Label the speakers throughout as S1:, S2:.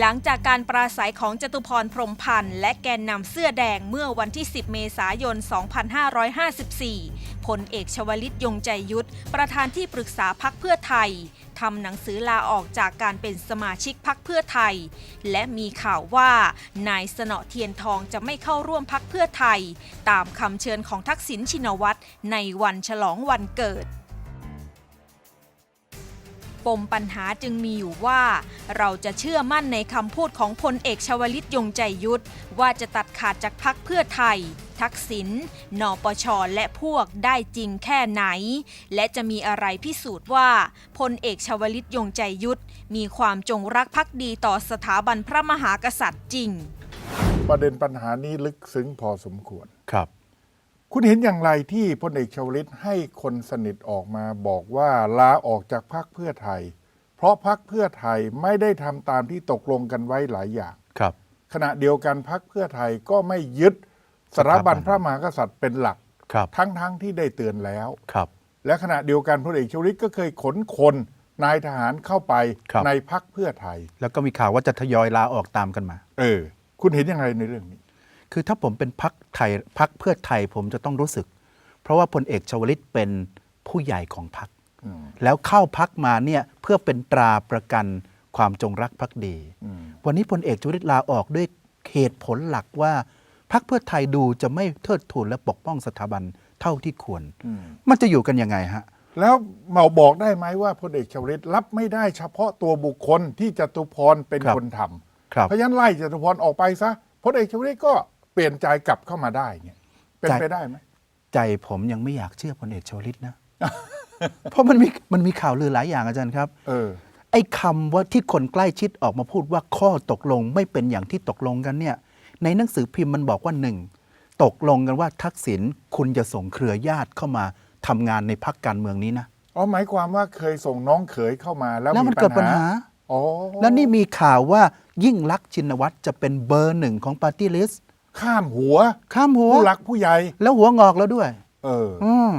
S1: หลังจากการปราศัยของจตุพรพรมพันธ์และแกนนำเสื้อแดงเมื่อวันที่ 10 เมษายน 2554 พลเอกชวลิตยงใจยุทธ ประธานที่ปรึกษาพักเพื่อไทยทำหนังสือลาออกจากการเป็นสมาชิกพักเพื่อไทย และมีข่าวว่านายสนอเทียนทองจะไม่เข้าร่วมพักเพื่อไทย ตามคำเชิญของทักษิณชินวัตรในวันฉลองวันเกิด ปมปัญหาจึงมีอยู่ว่า เราจะเชื่อมั่นในคำพูดของพลเอกชวลิตยงใจยุทธว่าจะตัดขาดจากพักเพื่อไทย ทักษิณนปชและพวกได้จริงแค่ไหน และจะมีอะไรพิสูจน์ว่าพลเอกชวลิตยงใจยุทธมีความจงรักภักดีต่อสถาบันพระมหากษัตริย์จริง
S2: ประเด็นปัญหานี้ลึกซึ้งพอสมควร
S3: ครับ
S2: คุณเห็นอย่างไรที่พลเอกชวลิตให้คนสนิทออกมาบอกว่าลาออกจากพรรคเพื่อไทย เพราะพรรคเพื่อไทยไม่ได้ทำตามที่ตกลงกันไว้หลายอย่าง
S3: ครับ
S2: ขณะเดียวกันพรรคเพื่อไทยก็ไม่ยึดสถาบันพระมหากษัตริย์เป็นหลัก
S3: ครับ
S2: ทั้งๆที่ได้เตือนแล้ว
S3: ครับ
S2: และขณะเดียวกันพลเอกชวลิตก็เคยขนคนนายทหารเข้าไป
S3: ครับ
S2: ในพรรคเพื่อไทย
S3: แล้วก็มีข่าวว่าจะทยอยลาออกตามกันมา
S2: เออ คุณเห็นอย่างไรในเรื่องนี้
S3: คือถ้าผมเป็นพักไทยพักเพื่อไทยผมจะต้องรู้สึก เพราะว่าพลเอกชวลิตเป็นผู้ใหญ่ของพัก
S2: อืม
S3: แล้วเข้าพักมาเนี่ยเพื่อเป็นตราประกันความจงรักภักดี
S2: อืม
S3: วันนี้พลเอกชวลิตลาออกด้วยเหตุผลหลักว่าพักเพื่อไทยดูจะไม่เทิดทูนและปกป้องสถาบันเท่าที่ควร
S2: อืม
S3: มันจะอยู่กันยังไงฮะ
S2: แล้วเมาบอกได้ไหมว่าพลเอกชวลิตรับไม่ได้เฉพาะตัวบุคคลที่จตุพรเป็น
S3: ครับ
S2: คนท
S3: ครับำ
S2: เพราะฉะนั้นไล่จตุพรออกไปซะพลเอกชวลิตก็ เปลี่ยนใจกลับเข้ามาได้เนี่ยเป็น
S3: ใจ
S2: ไปได้ไหม
S3: ใจผมยังไม่อยากเชื่อพลเอกชวลิตนะ เพราะมันมีมันมีข่าวลือหลายอย่างอาจารย์ครับ
S2: เออ
S3: ไอ้คำว่าที่คนใกล้ชิดออกมาพูดว่าข้อตกลงไม่เป็นอย่างที่ตกลงกันเนี่ย ในหนังสือพิมพ์มันบอกว่าหนึ่งตกลงกันว่าทักษิณคุณจะส่งเครือญาติเข้ามาทำงานในพักการเมืองนี้นะ
S2: อ๋อหมายความว่าเคยส่งน้องเขยเข้ามาแล้ว
S3: แล้วมันเกิดปัญหา
S2: อ๋อ
S3: แล้วนี่มีข่าวว่ายิ่งลักษณ์ชินวัตรจะเป็นเบอร์หนึ่งของปาร์ตี้ลิสต์
S2: ข้ามหัว
S3: ข้ามหัว
S2: ผู้หลักผู้ใหญ่
S3: แล้วหัวงอกแล้วด้วย
S2: เออ
S3: อืม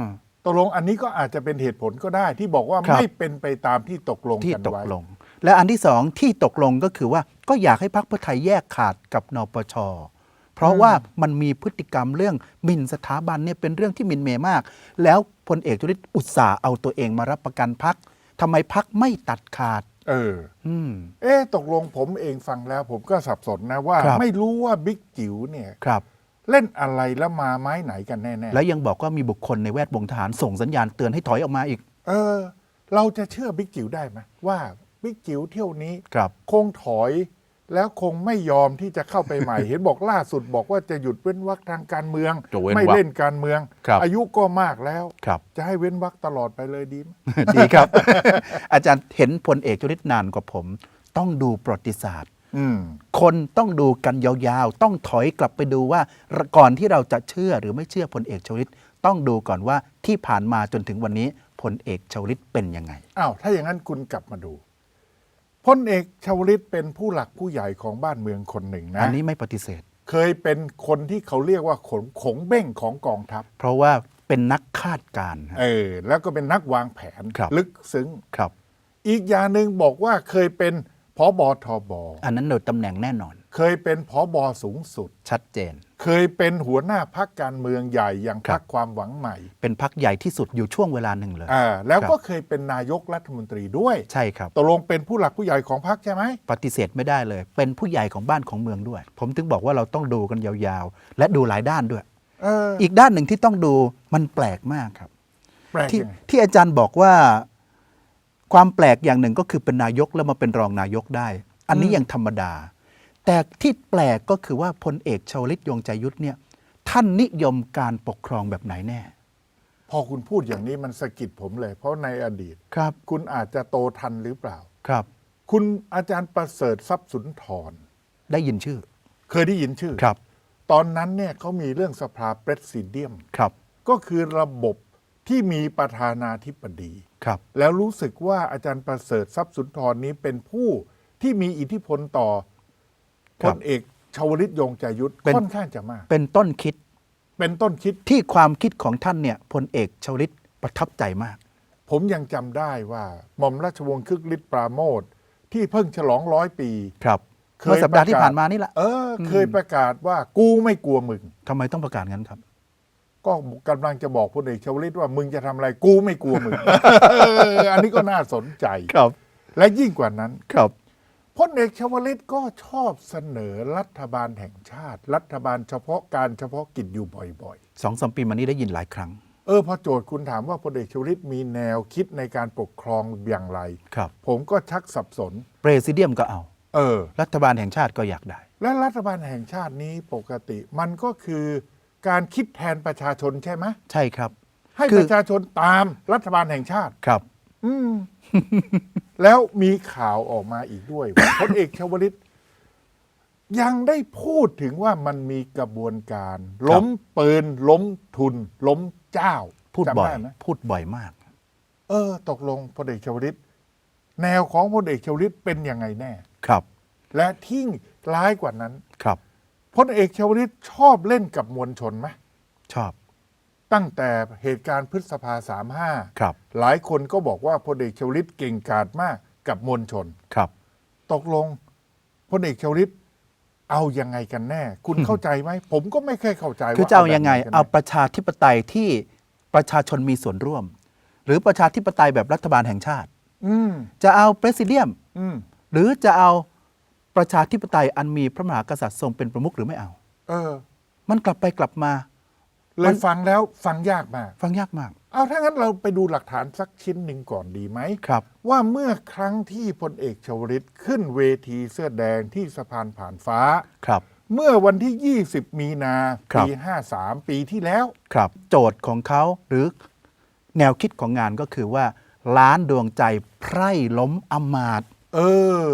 S2: ตกลงอันนี้ก็อาจจะเป็นเหตุผลก็ได้ ที่บอกว่า
S3: ครับ
S2: ไม่เป็นไปตามที่ตกลง
S3: ที่
S2: กัน
S3: ตก
S2: ไว้
S3: ลง และอันที่สองที่ตกลงก็คือว่าก็อยากให้พรรคเพื่อไทยแยกขาดกับนปช เพราะว่ามันมีพฤติกรรมเรื่องหมิ่นสถาบันเนี่ยเป็นเรื่องที่หมินเมย์มาก แล้วพลเอกจุลิตอุตส่าห์เอาตัวเองมารับประกันพักทำไมพักไม่ตัดขาด
S2: เออ
S3: อืม
S2: เอ๊ะตกลงผมเองฟังแล้ว ผมก็สับสนนะว่า
S3: ครับ
S2: ไม่รู้ว่าบิ๊กจิ๋วเนี่ย
S3: ครับ
S2: เล่นอะไรแล้วมาไม้ไหนกันแน่
S3: แล้วยังบอกว่ามีบุคคลในแวดวงทหารส่งสัญญาณเตือนให้ถอยออกมาอีก
S2: ๆเออ เราจะเชื่อบิ๊กจิ๋วได้ไหมว่าบิ๊กจิ๋วเที่ยวนี้
S3: ครับ
S2: คงถอย แล้วคงไม่ยอมที่จะเข้าไปใหม่ เห็นบอกล่าสุดบอกว่าจะหยุดเว้นวรรคทางการเมือง
S3: จะเว้นวรรค
S2: ไม่เล่นการเมือง
S3: ครับ
S2: อายุก็มากแล้ว
S3: ครับ
S2: จะให้เว้นวรรคตลอดไปเลยดีไหม
S3: ดีครับ อาจารย์เห็นพลเอกจุลิตนานกว่าผม ต้องดูประวัติศาสตร์
S2: อืม
S3: คนต้องดูกันยาวๆ ต้องถอยกลับไปดูว่าก่อนที่เราจะเชื่อหรือไม่เชื่อพลเอกชวลิต ต้องดูก่อนว่าที่ผ่านมาจนถึงวันนี้พลเอกชวลิตเป็นยังไง
S2: อ้าว ถ้าอย่างนั้นคุณกลับมาดู พลเอกชวลิตเป็นผู้หลักผู้ใหญ่ของบ้านเมืองคนหนึ่งนะ
S3: อันนี้ไม่ปฏิเสธ
S2: เคยเป็นคนที่เขาเรียกว่าขนขงเบ้งของกองทัพ
S3: เพราะว่าเป็นนักคาดการณ์ฮะ
S2: เออ แล้วก็เป็นนักวางแผน
S3: ครับ
S2: ลึกซึ้ง
S3: ครับ
S2: อีกอย่างหนึ่งบอกว่าเคยเป็นพบทบ
S3: อันนั้นโดยตำแหน่งแน่นอน
S2: เคยเป็นพบสูงสุด
S3: ชัดเจน
S2: เคยเป็นหัวหน้าพักการเมืองใหญ่อย่าง
S3: ครั
S2: พั
S3: บ
S2: กความหวังใหม่
S3: เป็นพักใหญ่ที่สุดอยู่ช่วงเวลาหนึ่งเลย
S2: อ่าแล้วก็
S3: ครับ
S2: เคยเป็นนายกรัฐมนตรีด้วย
S3: ใช่ครับ
S2: ตกลงเป็นผู้หลักผู้ใหญ่ของพักใช่ไหม
S3: ปฏิเสธไม่ได้เลย เป็นผู้ใหญ่ของบ้านของเมืองด้วย ผมถึงบอกว่าเราต้องดูกันยาวๆ และดูหลายด้านด้วย
S2: เออ
S3: อีกด้านหนึ่งที่ต้องดูมันแปลกมากครับ
S2: แปลก
S3: ที่
S2: ยังไง
S3: ที่อาจารย์บอกว่า ความแปลกอย่างหนึ่งก็คือเป็นนายกแล้วมาเป็นรองนายกได้ อันนี้ยังธรรมดา แต่ที่แปลกก็คือว่าพลเอกชวลิตยงใจยุทธเนี่ยท่านนิยมการปกครองแบบไหนแน่
S2: พอคุณพูดอย่างนี้มันสะกิดผมเลย เพราะในอดีต
S3: ครับ
S2: คุณอาจจะโตทันหรือเปล่า
S3: ครับ
S2: คุณอาจารย์ประเสริฐทรัพย์สุนทร
S3: ได้ยินชื่อ
S2: เคยได้ยินชื่อ
S3: ครับ
S2: ตอนนั้นเนี่ยเขามีเรื่องสภาเปรสิเดียม
S3: ครับ
S2: ก็คือระบบที่มีประธานาธิบดี
S3: ครับ
S2: แล้วรู้สึกว่าอาจารย์ประเสริฐทรัพย์สุนทรนี้เป็นผู้ที่มีอิทธิพลต่อ พลเอกชวลิตยงใจยุทธค่อนข้างจะมาก
S3: เป็นต้นคิด
S2: เป็นต้นคิด
S3: ที่ความคิดของท่านเนี่ยพลเอกชวลิตประทับใจมาก
S2: ผมยังจำได้ว่าหม่อมราชวงศ์คึกฤทธิ์ปราโมทที่เพิ่งฉลองร้อยปี
S3: ครับเมื่อสัปดาห์ที่ผ่านมานี่แหละ
S2: เออ เคยประกาศว่ากูไม่กลัวมึง
S3: ทำไมต้องประกาศงั้นครับ
S2: ก็กำลังจะบอกพลเอกชวลิตว่ามึงจะทำอะไรกูไม่กลัวมึง เอออันนี้ก็น่าสนใจ
S3: ครับ
S2: และยิ่งกว่านั้น
S3: ครับ
S2: พลเอกชวลิตก็ชอบเสนอรัฐบาลแห่งชาติ รัฐบาลเฉพาะการเฉพาะกิจอยู่บ่อย
S3: สองสามปีมานี้ได้ยินหลายครั้ง
S2: ๆ เออพอโจทย์คุณถามว่าพลเอกชวลิตมีแนวคิดในการปกครองอย่างไร
S3: ครับ
S2: ผมก็ชักสับสน
S3: เปรซิเดียมก็เอา
S2: เออ
S3: รัฐบาลแห่งชาติก็อยากได้
S2: และรัฐบาลแห่งชาตินี้ปกติมันก็คือการคิดแทนประชาชนใช่ไหม
S3: ใช่ครับ
S2: ให้
S3: คือ
S2: ประชาชนตามรัฐบาลแห่งชาติ
S3: ครับ
S2: อืม แล้วมีข่าวออกมาอีกด้วยว่าพลเอกชวลิตยังได้พูดถึงว่ามันมีกระบวนการ ล้มปืน ล้มทุน ล้มเจ้า
S3: พูด
S2: จำ
S3: บ่อย
S2: ไไหม
S3: พูดบ่อยมาก
S2: เออ ตกลงพลเอกชวลิต แนวของพลเอกชวลิตเป็นยังไงแน่
S3: ครับ
S2: และที่ร้ายกว่านั้น
S3: ครับ
S2: พลเอกชวลิตชอบเล่นกับมวลชนไหม
S3: ชอบ
S2: ตั้งแต่เหตุการณ์พฤษภาสามห้า
S3: ครับ
S2: หลายคนก็บอกว่าพลเอกชวลิตเก่งกาจมากกับมวลชน
S3: ครับ
S2: ตกลงพลเอกชวลิตเอายังไงกันแน่ คุณเข้าใจไหม ผมก็ไม่เคยเข้าใจว่า
S3: คือจะเอายังไง
S2: แบบหนกัน
S3: เอา
S2: แน่
S3: ประชาธิปไตยที่ประชาชนมีส่วนร่วม หรือประชาธิปไตยแบบรัฐบาลแห่งชาติ
S2: อืม
S3: จะเอาเปรสิเดียม
S2: อืม
S3: หรือจะเอาประชาธิปไตยอันมีพระมหากษัตริย์ทรงเป็นประมุขหรือไม่เอา
S2: เออ
S3: มันกลับไปกลับมา
S2: เล
S3: มั
S2: ย
S3: น
S2: ฟังแล้วฟังยากมาก
S3: ฟังยากมาก
S2: เอาถ้างั้นเราไปดูหลักฐานสักชิ้นหนึ่งก่อนดีไหม
S3: ครับ
S2: ว่าเมื่อครั้งที่พลเอกชวลิตขึ้นเวทีเสื้อแดงที่สะพานผ่านฟ้า
S3: ครับ
S2: เมื่อวันที่ 20 มีนา
S3: ครับ
S2: ปี 53 ปีที่แล้ว
S3: ครับ โจทย์ของเขาหรือแนวคิดของงานก็คือว่า ล้านดวงใจไพร่ล้มอำมาตย์
S2: เออ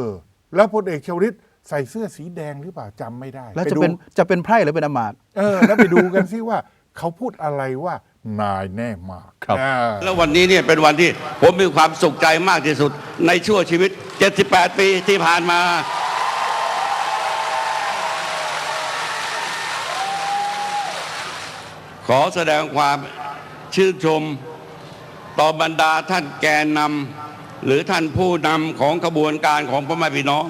S2: แล้วพลเอกชวลิตใส่เสื้อสีแดงหรือเปล่าจำไม่ได้
S3: แล้ว
S2: ไจะ
S3: เป็น
S2: ดู
S3: จะเป็นไพร่หรือเป็นอำมาตย์
S2: เออ แล้วไปดูกันซิว่า เขาพูดอะไรว่านายแน่มาก
S3: ครับ
S2: อ่า
S4: แล้ววันนี้เนี่ยเป็นวันที่ผมมีความสุขใจมากที่สุด ในชั่วชีวิต 78 ปีที่ผ่านมา ขอแสดงความชื่นชมต่อบรรดาท่านแกนนำหรือท่านผู้นำของขบวนการของพ่อแม่พี่น้อง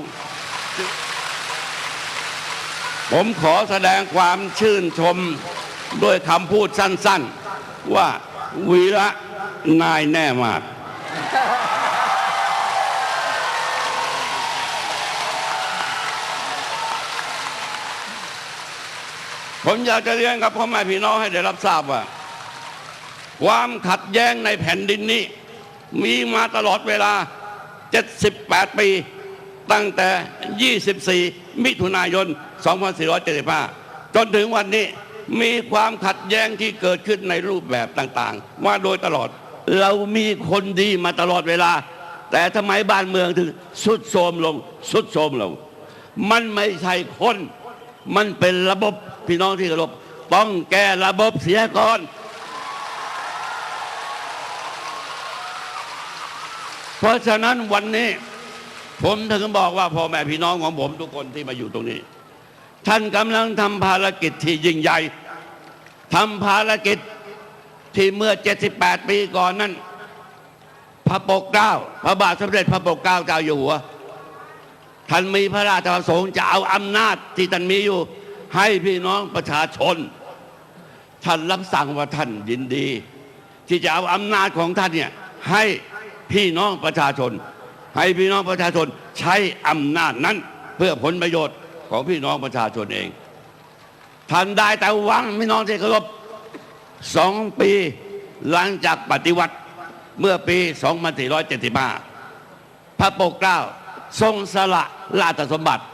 S4: ผมขอแสดงความชื่นชม ด้วยคำพูดสั้นๆ ว่าวีระนายแน่มาก ผมอยากจะเรียนกับพ่อแม่พี่น้องให้ได้รับทราบว่า ความขัดแย้งในแผ่นดินนี้ มีมาตลอดเวลา 78 ปีตั้งแต่ 24 มิถุนายน 2475 จนถึงวันนี้ มีความขัดแย้งที่เกิดขึ้นในรูปแบบต่างๆมาโดยตลอดเรามีคนดีมาตลอดเวลา แต่ทำไมบ้านเมืองถึงสุดโทมลง สุดโทมลง มันไม่ใช่คน มันเป็นระบบพี่น้องที่เคารพต้องแก้ระบบเสียก่อนเพราะฉะนั้นวันนี้ ผมถึงบอกว่าพ่อแม่พี่น้องของผมทุกคนที่มาอยู่ตรงนี้ ท่านกำลังทำภารกิจที่ยิ่งใหญ่ทำภารกิจที่เมื่อ 78 ปีก่อนนั้น พระปกเกล้า พระบาทสมเด็จพระปกเกล้าเจ้าอยู่หัว ท่านมีพระราชประสงค์จะเอาอำนาจที่ท่านมีอยู่ ให้พี่น้องประชาชน ท่านรับสั่งว่าท่านยินดี ที่จะเอาอำนาจของท่านเนี่ยให้พี่น้องประชาชน ให้พี่น้องประชาชนใช้อำนาจนั้นเพื่อผลประโยชน์ ของพี่น้องประชาชนเอง ท่านได้แต่หวังพี่น้องที่เคารพสองปีหลังจากปฏิวัติเมื่อปี 2475 พระปกเกล้าทรงสละราชสมบัติ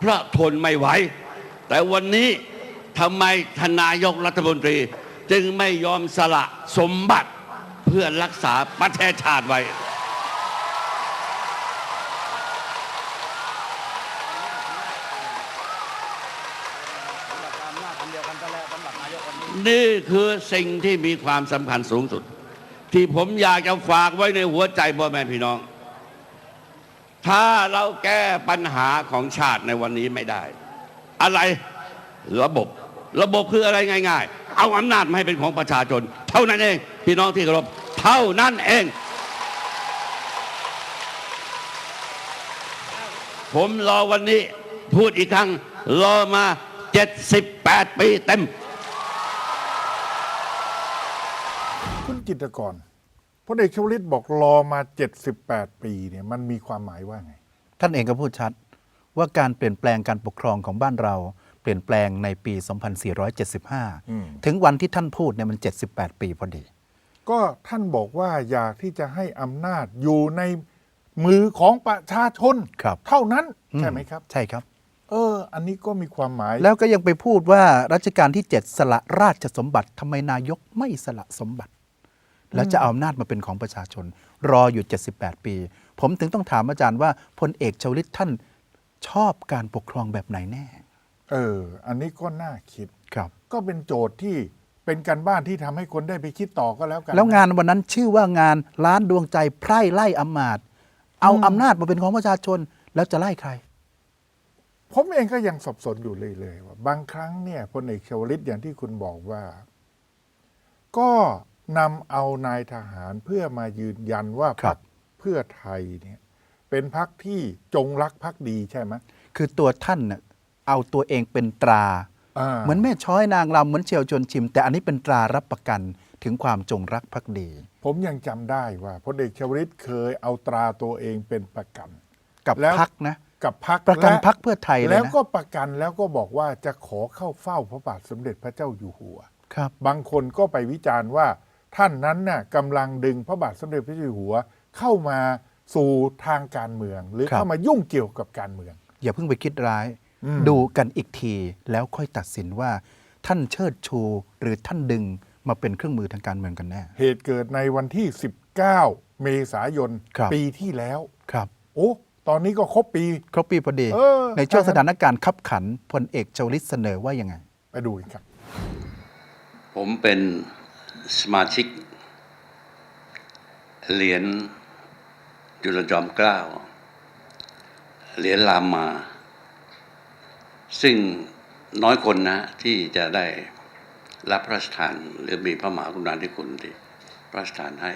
S4: เพราะทนไม่ไหว แต่วันนี้ทำไมทานนายกรัฐมนตรี จึงไม่ยอมสละสมบัติเพื่อรักษาประเทศชาติไว้ นี่คือสิ่งที่มีความสำคัญสูงสุด ที่ผมอยากจะฝากไว้ในหัวใจพ่อแม่พี่น้อง ถ้าเราแก้ปัญหาของชาติในวันนี้ไม่ได้ อะไรระบบ ระบบคืออะไรง่าย ๆ เอาอำนาจมาให้เป็นของประชาชน เท่านั้นเอง พี่น้องที่เคารพเท่านั้นเอง ผมรอวันนี้
S5: พูดอีกครั้งรอมา 78 ปีเต็ม
S2: คุณ จิตรกรพลเอกชวลิตบอกรอมา78ปีเนี่ยมันมีความหมายว่าไง
S3: ท่านเองก็พูดชัด ว่าการเปลี่ยนแปลงการปกครองของบ้านเรา เปลี่ยนแปลงในปี
S2: อืม
S3: 2475 ถึงวันที่ท่านพูดเนี่ยมัน 78 ปีพอดี
S2: ก็ท่านบอกว่าอยากที่จะให้อำนาจอยู่ในมือของประชาชน
S3: ครับ
S2: เท่านั้นใช่ไหมครับ
S3: ใช่ครับ
S2: เออ อันนี้ก็มีความหมาย
S3: แล้วก็ยังไปพูดว่ารัชกาลที่ 7 สละราชสมบัติทำไมนายกไม่สละสมบัติ แล้วจะเอาอำนาจมาเป็นของประชาชน รออยู่ 78 ปี ผมถึงต้องถามอาจารย์ว่าพลเอกชวลิตท่านชอบการปกครองแบบไหนแน่
S2: เออ อันนี้ก็น่าคิด
S3: ครับ
S2: ก็เป็นโจทย์ที่เป็นการบ้านที่ทำให้คนได้ไปคิดต่อก็แล้วกัน
S3: แล้วงานวันนั้นชื่อว่างานล้านดวงใจไพร่ไล่อำมาตย์เอาอำนาจมาเป็นของประชาชนแล้วจะไล่ใคร
S2: ผมเองก็ยังสับสนอยู่เลยๆว่าบางครั้งเนี่ยพลเอกชวลิตอย่างที่คุณบอกว่า ก็ นำเอานายทหารเพื่อมายืนยันว่า
S3: ครั
S2: พรร
S3: บ
S2: คเพื่อไทยเนี่ยเป็นพรรคที่จงรักภักดีใช่ไหม
S3: คือตัวท่านน่ะเอาตัวเองเป็นตรา
S2: อ่า
S3: เหมือนแม่ช้อยนางรำเหมือนเชียวชวนชิม แต่อันนี้เป็นตรารับประกันถึงความจงรักภักดี
S2: ผมยังจำได้ว่าพลเอกชวลิตเคยเอาตราตัวเองเป็นประกัน
S3: กับ
S2: แล้ว
S3: พักนะ
S2: กับพรรค
S3: ประกัน
S2: และ
S3: พักเพื่อไทยเลย
S2: แล้ว
S3: นะ
S2: ก็ประกันแล้วก็บอกว่าจะขอเข้าเฝ้าพระบาทสมเด็จพระเจ้าอยู่หัว
S3: ครับ
S2: บางคนก็ไปวิจารณ์ว่า ท่านนั้นน่ะกำลังดึงพระบาทสมเด็จพระเจ้าอยู่หัว เข้ามาสู่ทางการเมือง หรือ
S3: ครับ
S2: เข้ามายุ่งเกี่ยวกับการเมือง
S3: อย่าเพิ่งไปคิดร้าย
S2: อืม
S3: ดูกันอีกทีแล้วค่อยตัดสินว่า ท่านเชิดชู หรือท่านดึงมาเป็นเครื่องมือทางการเมืองกันแน่
S2: เหตุเกิดในวันที่ 19 เมษายน
S3: ครับ
S2: ปีที่แล้ว
S3: ครับ
S2: โอ้ตอนนี้ก็ครบปี
S3: ครบปีพอดี
S2: เออ
S3: ในช่วง
S2: ใช่
S3: ส
S2: ครับ
S3: ถานการณ์ขับขันพลเอกชวลิตเสนอว่ายังไง
S2: ไปดูกันครับ
S5: ผมเป็น สมาชิก เหรียญจุลจอมเกล้าเหรียญรามา ซึ่งน้อยคนนะที่จะได้รับพระราชทาน หรือมีพระมหากรุณาธิคุณที่พระราชทานให้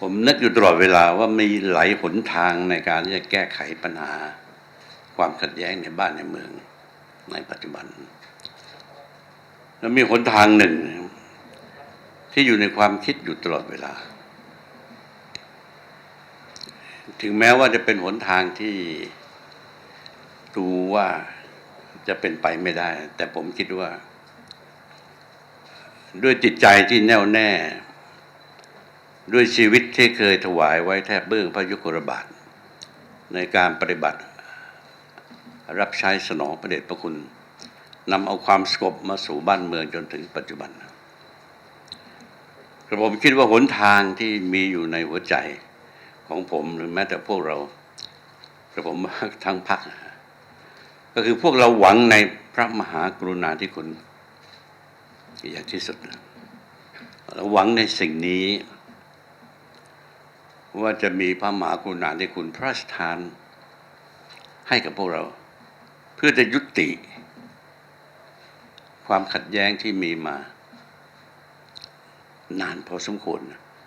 S5: ผมนึกอยู่ตลอดเวลาว่ามีหลายหนทางในการที่จะแก้ไขปัญหา ความขัดแย้งในบ้านในเมืองในปัจจุบัน แล้วมีหนทางหนึ่ง ที่อยู่ในความคิดอยู่ตลอดเวลา ถึงแม้ว่าจะเป็นหนทางที่ดูว่าจะเป็นไปไม่ได้ แต่ผมคิดว่า ด้วยจิตใจที่แน่วแน่ ด้วยชีวิตที่เคยถวายไว้แทบเบื้องพระยุคลบาท ในการปฏิบัติ รับใช้สนองพระเดชพระคุณ นำเอาความสงบมาสู่บ้านเมืองจนถึงปัจจุบันกระผมคิดว่าหนทางที่มีอยู่ในหัวใจของผมหรือแม้แต่พวกเรากระผมทั้งพักก็คือพวกเราหวังในพระมหากรุณาธิคุณอย่างที่สุดเราหวังในสิ่งนี้ ว่าจะมีพระมหากรุณาธิคุณพระราชทานให้กับพวกเรา เพื่อจะยุติ ความขัดแย้งที่มีมา นานพอสมควร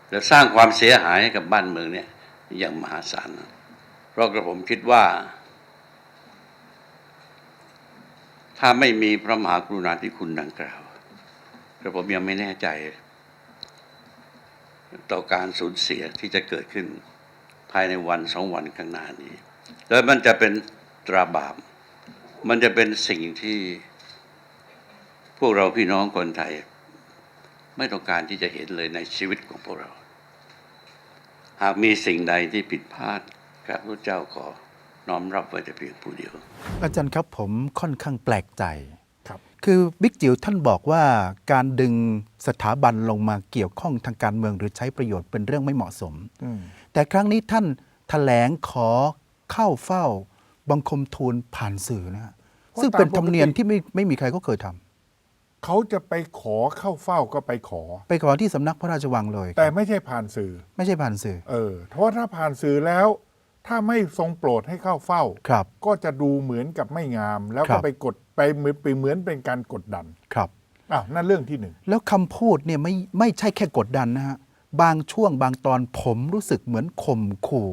S5: และสร้างความเสียหายให้กับบ้านเมืองเนี่ย อย่างมหาศาลเพราะกระผมคิดว่า ถ้าไม่มีพระมหากรุณาธิคุณดังกล่าวกระผมยังไม่แน่ใจ ต่อการสูญเสียที่จะเกิดขึ้นภายในวันสองวันข้างหน้านี้ แล้วมันจะเป็นตราบาป มันจะเป็นสิ่งที่ วกเราพี่น้องคนไทย ไม่ต้องการที่จะเห็นเลยในชีวิตของพวกเรา หากมีสิ่งใดที่ผิดพลาดข้าพระเจ้าขอน้อมรับไว้แต่เพียงผู้เดียว
S3: อาจารย์ครับผมค่อนข้างแปลกใจ
S2: ครับ
S3: คือบิ๊กจิ๋วท่านบอกว่าการดึงสถาบันลงมาเกี่ยวข้องทางการเมืองหรือใช้ประโยชน์เป็นเรื่องไม่เหมาะสม
S2: อืม
S3: แต่ครั้งนี้ท่านแถลงขอเข้าเฝ้าบังคมทูลผ่านสื่อนะฮะซึ่งเป็นธรรมเนียมที่ไม่ไม่มีใครก็เคยทำ
S2: เขาจะไปขอเข้าเฝ้าก็ไปขอ
S3: ไปขอที่สำนักพระราชวังเลย
S2: แต่ไม่ใช่ผ่านสื่อ
S3: ไม่ใช่ผ่านสื่อ
S2: เออเพราะว่าถ้าผ่านสื่อแล้ว ถ้าไม่ทรงโปรดให้เข้าเฝ้า
S3: ครับ
S2: ก็จะดูเหมือนกับไม่งาม แล้ว
S3: ครั
S2: ก็
S3: บ
S2: ไปกดไปเหมือนไปเหมือนเป็นการกดดัน
S3: ครับ
S2: อ้าวนั่นเรื่องที่หนึ่ง
S3: แล้วคำพูดเนี่ยไม่ไม่ใช่แค่กดดันนะฮะ บางช่วงบางตอนผมรู้สึกเหมือนข่มขู่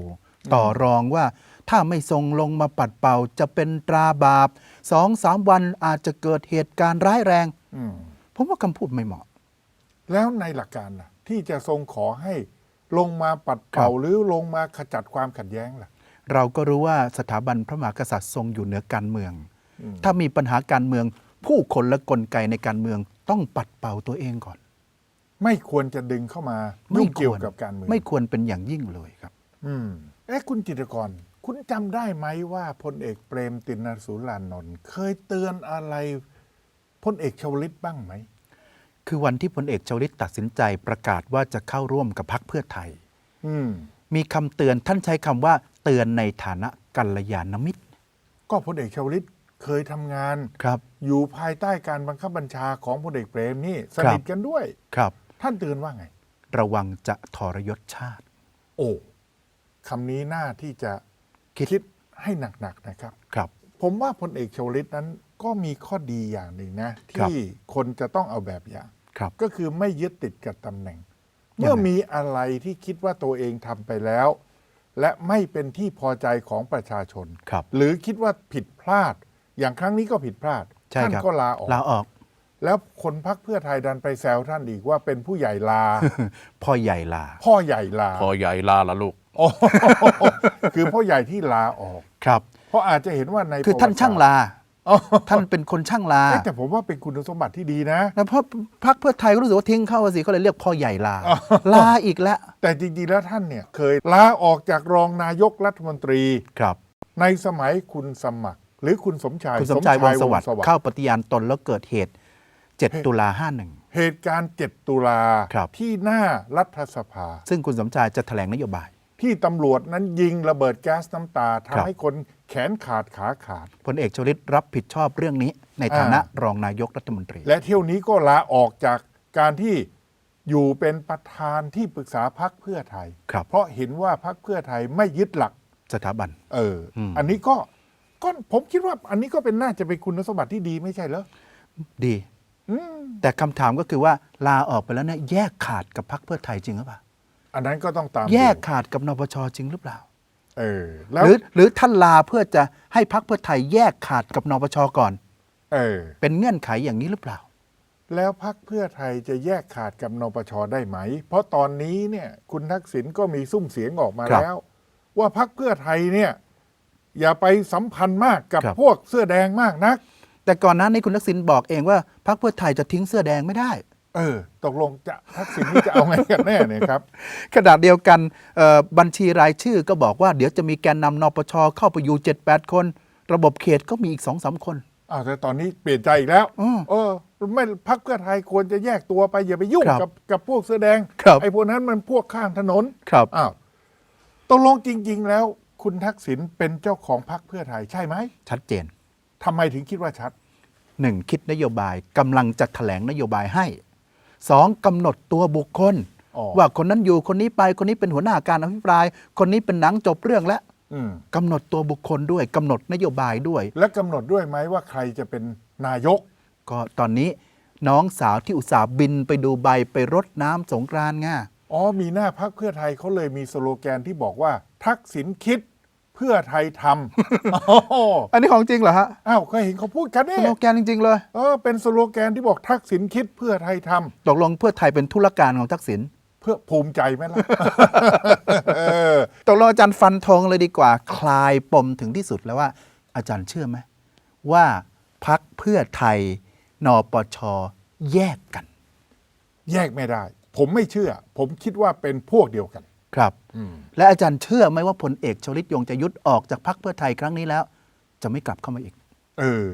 S3: ต่อรองว่า ถ้าไม่ส่งลงมาปัดเป่าจะเป็นตราบาปสองสามวันอาจจะเกิดเหตุการณ์ร้ายแรง
S2: อืม
S3: ผมว่าคำพูดไม่เหมาะ
S2: แล้วในหลักการล่ะ ที่จะทรงขอให้ลงมาปัดเป่า
S3: ครับ
S2: หรือลงมาขจัดความขัดแย้งล่ะ
S3: เราก็รู้ว่าสถาบันพระมหากษัตริย์ทรงอยู่เหนือการเมือง
S2: อืม
S3: ถ้ามีปัญหาการเมือง ผู้คนและกลไกในการเมืองต้องปัดเป่าตัวเองก่อน
S2: ไม่ควรจะดึงเข้ามา
S3: ไม่
S2: ยุ่ง
S3: ควร
S2: เกี่ยวกับการเมือง
S3: ไม่ควรเป็นอย่างยิ่งเลยครับ
S2: อืมเอ๊ะคุณจิตรกร คุณจำได้ไหมว่าพลเอกเปรมตินสุรานนท์เคยเตือนอะไร พลเอกชวลิตบ้างไหม
S3: คือวันที่พลเอกชวลิตตัดสินใจประกาศว่าจะเข้าร่วมกับพรรคเพื่อไทย
S2: อืม
S3: มีคำเตือนท่านใช้คำว่าเตือนในฐานะกัลยาณมิตร
S2: ก็พลเอกชวลิตเคยทำงาน
S3: ครับ
S2: อยู่ภายใต้การบังคับบัญชาของพลเอกเปรมนี่สนิทกันด้วย
S3: ครับ
S2: ท่านเตือนว่าไง
S3: ระวังจะทรยศชาติ
S2: โอ้คำนี้น่าที่จะ
S3: คิด
S2: คิดให้หนักๆนะครับ
S3: ครับ
S2: ผมว่าพลเอกชวลิตนั้น ก็มีข้อดีอย่างหนึ่งนะ
S3: ครับ
S2: ที่คนจะต้องเอาแบบอย่าง
S3: ครับ
S2: ก็คือไม่ยึดติดกับตำแหน่ง
S3: ยังไง
S2: เมื่อมีอะไรที่คิดว่าตัวเองทำไปแล้ว และไม่เป็นที่พอใจของประชาชน
S3: ครับ
S2: หรือคิดว่าผิดพลาด อย่างครั้งนี้ก็ผิดพลาด
S3: ใช่
S2: ท่าน
S3: ครับ
S2: ก็ลาออก
S3: ลาออก
S2: แล้วคนพักเพื่อไทยดันไปแซวท่านอีกว่าเป็นผู้ใหญ่ลา
S3: พ่อใหญ่ลา
S2: พ่อใหญ่ลา
S6: พอใหญ่ลาละลูก
S2: โอ้คือพ่อใหญ่ที่ลาออก
S3: ครับ
S2: เพราะอาจจะเห็นว่าใน
S3: คือท่าน
S2: ประวัติ
S3: ช่างลา ท่านเป็นคนช่างลา
S2: เอ๊ะแต่ผมว่าเป็นคุณสมบัติที่ดีนะ
S3: แล้วเพราะพรรคเพื่อไทยก็รู้สึกว่าทิ้งเข้าสิเขาเลยเรียกพ่อใหญ่ลา ลาอีกแล้ว
S2: แต่จริงๆแล้วท่านเนี่ยเคยลาออกจากรองนายกรัฐมนตรี
S3: ครับ
S2: ในสมัยคุณสมัคร หรือคุณสมชาย
S3: คุณสมชายวงศ์สวัสดิ์
S2: ดิ์
S3: เข้าปฏิญาณตนแล้วเกิดเหตุ 7 ตุลา51
S2: เหตุการณ์ 7 ตุลา
S3: ครับ
S2: ที่หน้ารัฐสภา
S3: ซึ่งคุณสมชายจะแถลงนโยบาย
S2: ที่ตำรวจนั้นยิงระเบิดแก๊สน้ำตา
S3: ครับ
S2: ทำให้คนแขนขาดขาขาด
S3: พลเอกชวลิตรับผิดชอบเรื่องนี้ในฐานะรองนายกรัฐมนตรี
S2: และเที่ยวนี้ก็ลาออกจากการที่อยู่เป็นประธานที่ปรึกษาพักเพื่อไทย
S3: ครับ
S2: เพราะเห็นว่าพักเพื่อไทยไม่ยึดหลัก
S3: สถาบัน
S2: เอออ
S3: ม
S2: อันนี้ก็ก็ผมคิดว่าอันนี้ก็เป็นน่าจะเป็นคุณสมบัติที่ดีไม่ใช่เหรอ
S3: ดี
S2: อืม
S3: แต่คำถามก็คือว่าลาออกไปแล้วเนี่ยแยกขาดกับพรรคเพื่อไทยจริงหรือเปล่า
S2: อันนั้นก็ต้องตาม
S3: แยก
S2: ดู
S3: ขาดกับนปชจริงหรือเปล่า
S2: เออ แล้ว
S3: หรือหรือท่านลาเพื่อจะให้พรรคเพื่อไทยแยกขาดกับนปชก่อน
S2: เออ
S3: เป็นเงื่อนไขอย่างนี้หรือเปล่า
S2: แล้วพักเพื่อไทยจะแยกขาดกับนปชได้ไหม เพราะตอนนี้เนี่ย คุณทักษิณก็มีซุ้มเสียงออกมา
S3: ครับ
S2: แล้ว ว่าพักเพื่อไทยเนี่ย อย่าไปสัมพันธ์มากกับ
S3: ครับ
S2: พวกเสื้อแดงมากนัก
S3: แต่ก่อนหนั้นนี้คุณทักษิณบอกเองว่าพรรคเพื่อไทยจะทิ้งเสื้อแดงไม่ได้
S2: เออ ตกลงจะทักษิณนี่จะเอาไงกันแน่เนี่ยครับ
S3: ขณะเดียวกันเอ่อบัญชีรายชื่อก็บอกว่าเดี๋ยวจะมีแกนนำนปชเข้าไปอยู่ 7-8 คน ระบบเขตก็มีอีก2-3คน
S2: อ้าวแต่ตอนนี้เปลี่ยนใจอีกแล้ว
S3: อืม
S2: เออไม่พักเพื่อไทยควรจะแยกตัวไปอย่าไปยุ่ง
S3: ครับ
S2: กับกับพวกเสื้อแดง
S3: ครับ
S2: ไอ้พวกนั้นมันพวกข้างถนน
S3: ครับ
S2: อ้าวตกลงจริง ๆ แล้ว คุณทักษิณเป็นเจ้าของพรรคเพื่อไทยใช่ไหม
S3: ชัดเจน
S2: ทำไมถึงคิดว่าชัด
S3: หนึ่งคิดนโยบายกำลังจะแถลงนโยบายให้ สองกำหนดตัวบุคคล
S2: อ๋อ
S3: ว่าคนนั้นอยู่คนนี้ไปคนนี้เป็นหัวหน้าการอภิปราย คนนี้เป็นหนังจบเรื่องแล้ว
S2: อืม
S3: กำหนดตัวบุคคลด้วยกำหนดนโยบายด้วย
S2: และกำหนดด้วยไหมว่าใครจะเป็นนายก
S3: ก็ตอนนี้น้องสาวที่อุตส่าห์บินไปดูใบไปรดน้ำสงกรานต์ไง
S2: อ๋อมีหน้าพักเพื่อไทยเขาเลยมีสโลแกนที่บอกว่า ทักษิณคิดเพื่อไทยทำอ๋อ
S3: อันนี้ของจริงเหรอฮะ
S2: อ้าวเคยเห็นเขาพูดกัน
S3: ส
S2: นี่
S3: โลแกนจริง ๆ เลย
S2: เออเป็นสโลแกนที่บอกทักษิณคิดเพื่อไทยทำ
S3: ตกลงเพื่อไทยเป็นธุรการของทักษิณ
S2: เพื่อภูมิใจไหมล่ะ เออ
S3: ตกลงอาจารย์ฟันธงเลยดีกว่า คลายปมถึงที่สุดแล้วว่า อาจารย์เชื่อไหมว่าพักเพื่อไทยนปชแยกกัน
S2: แยกไม่ได้ ผมไม่เชื่อ ผมคิดว่าเป็นพวกเดียวกัน
S3: ครับ
S2: อืม
S3: และอาจารย์เชื่อไหมว่าพลเอกชวลิตยงใจยุทธออกจากพักเพื่อไทยครั้งนี้แล้ว จะไม่กลับเข้ามาอีก
S2: เออ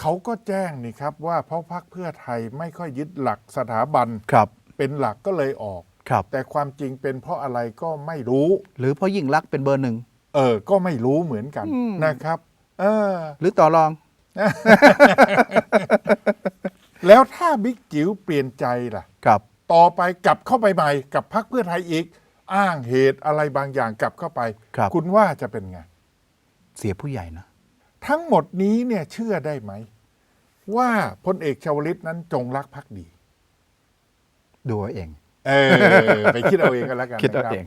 S2: เขาก็แจ้งนี่ครับว่าเพราะพักเพื่อไทยไม่ค่อยยึดหลักสถาบัน
S3: ครับ
S2: เป็นหลักก็เลยออก
S3: ครับ
S2: แต่ความจริงเป็นเพราะอะไรก็ไม่รู้
S3: หรือเพราะยิ่งรักษณ์เป็นเบอร์หนึ่ง
S2: เออ ก็ไม่รู้เหมือนกัน
S3: อืม
S2: นะครับ เออ
S3: หรือต่อรอง
S2: แล้วถ้าบิ๊กจิ๋วเปลี่ยนใจล่ะ
S3: ครับ
S2: ต่อไปกลับเข้าไปใหม่กับพักเพื่อไทยอีก อ้างเหตุอะไรบางอย่างกลับเข้าไป
S3: ครับ
S2: ณว่าจะเป็นไง
S3: เสียผู้ใหญ่นะ
S2: ทั้งหมดนี้เนี่ยเชื่อได้ไหม ว่าพลเอกชวลิตนั้นจงรักภักดี
S3: ดูเอาเอง
S2: เออ ไปคิดเอาเองกันแล้วกัน
S3: คิดเอา
S2: นะครับ
S3: เอง